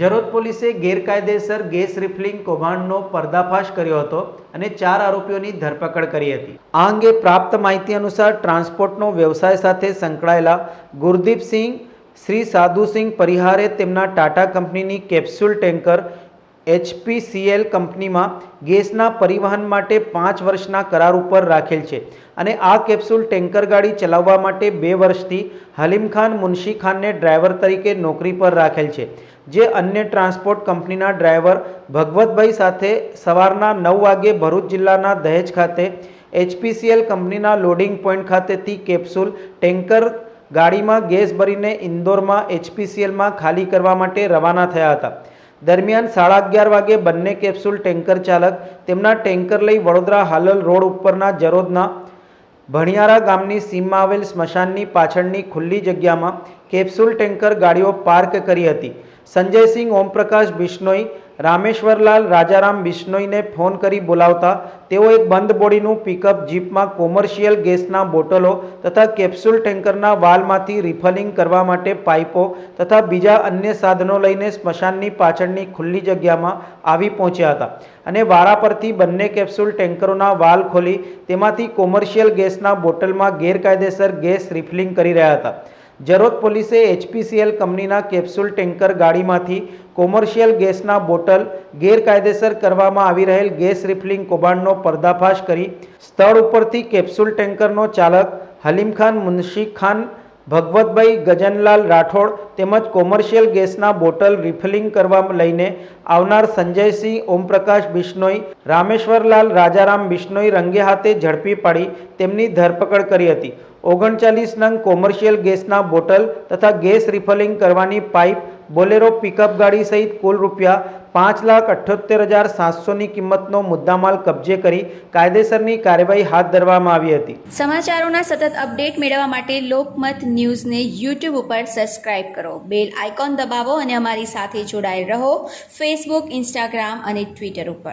જરોદ પોલીસે ગેરકાયદેસર gas refilling કૌભાંડનો પર્દાફાશ કર્યો હતો અને ચાર આરોપીઓની ધરપકડ કરી હતી. આ અંગે પ્રાપ્ત માહિતી અનુસાર ટ્રાન્સપોર્ટનો વ્યવસાય સાથે સંકળાયેલા ગુરદીપસિંહ, શ્રી સાધુસિંહ પરિહારે તેમના ટાટા કંપનીની કેપ્સ્યુલ ટેન્કર એચપીસીએલ કંપનીમાં ગેસના પરિવહન માટે પાંચ વર્ષના કરાર ઉપર રાખેલ છે અને આ કેપ્સ્યુલ ટેન્કર ગાડી ચલાવવા માટે બે વર્ષથી હલીમ ખાન મુનશી ખાનને ડ્રાઈવર તરીકે નોકરી પર રાખેલ છે, જે અન્ય ટ્રાન્સપોર્ટ કંપનીના ડ્રાઈવર ભગવતભાઈ સાથે સવારના નવ વાગે ભરૂચ જિલ્લાના દહેજ ખાતે એચપીસીએલ કંપનીના લોડિંગ પોઈન્ટ ખાતેથી કેપ્સ્યુલ ટેન્કર ગાડીમાં ગેસ ભરીને ઇન્દોરમાં એચપીસીએલમાં ખાલી કરવા માટે રવાના થયા હતા. દરમિયાન સાડા અગિયાર વાગે બંને કેપ્સ્યુલ ટેન્કર ચાલક તેમના ટેન્કર લઈ વડોદરા હાલલ રોડ ઉપરના જરોદના ભણિયારા ગામની સીમમાં આવેલ સ્મશાનની પાછળની ખુલ્લી જગ્યામાં કેપ્સ્યુલ ટેન્કર ગાડીઓ પાર્ક કરી હતી. સંજયસિંહ, ઓમપ્રકાશ બિશ્નોઈ રામેશ્વરલાલ, રાજારામ બિશ્નોઈને ફોન કરી બોલાવતા તેઓ એક બંધ બોડીનું પિકઅપ જીપમાં કોમર્શિયલ ગેસના બોટલો તથા કેપ્સ્યુલ ટેન્કરના વાલમાંથી રિફલિંગ કરવા માટે પાઇપો તથા બીજા અન્ય સાધનો લઈને સ્મશાનની પાછળની ખુલ્લી જગ્યામાં આવી પહોંચ્યા હતા અને વારા પરથી બંને કેપ્સ્યુલ ટેન્કરોના વાલ ખોલી તેમાંથી કોમર્શિયલ ગેસના બોટલમાં ગેરકાયદેસર ગેસ રિફિલિંગ કરી રહ્યા હતા. જરોદ પોલીસે એચપીસીએલ કંપનીના કેપ્સ્યુલ ટેન્કર ગાડીમાંથી કોમર્શિયલ ગેસના બોટલ ગેરકાયદેસર કરવામાં આવી રહેલ ગેસ રિફિલિંગ કૌભાંડનો પર્દાફાશ કરી સ્થળ ઉપરથી કેપ્સ્યુલ ટેન્કરનો ચાલક હલીમખાન મુનશી ખાન, ભગવતભાઈ ગજનલાલ રાઠોડ તેમજ કોમર્શિયલ ગેસના બોટલ રિફિલિંગ કરવા લઈને આવનાર સંજયસિંહ, ઓમપ્રકાશ બિશ્નોઈ, રામેશ્વરલાલ, રાજારામ બિશ્નોઈ રંગે હાથે ઝડપી પાડી તેમની ધરપકડ કરી હતી. ઓગણચાલીસ નંગ કોમર્શિયલ ગેસના બોટલ તથા ગેસ રિફિલિંગ કરવાની પાઇપ બોલેરો પિકઅપ ગાડી સહિત કુલ રૂપિયા પાંચ લાખ અઠ્યોતેર હજાર સાતસોની કિંમતનો મુદ્દામાલ કબજે કરી કાયદેસરની કાર્યવાહી હાથ ધરવામાં આવી હતી. સમાચારોના સતત અપડેટ મેળવવા માટે લોકમત ન્યૂઝને યુટ્યુબ ઉપર સબસ્ક્રાઇબ કરો. બેલ આઇકોન દબાવો અને અમારી સાથે જોડાયેલ રહો. ફેસબુક, ઇન્સ્ટાગ્રામ અને ટ્વિટર ઉપર.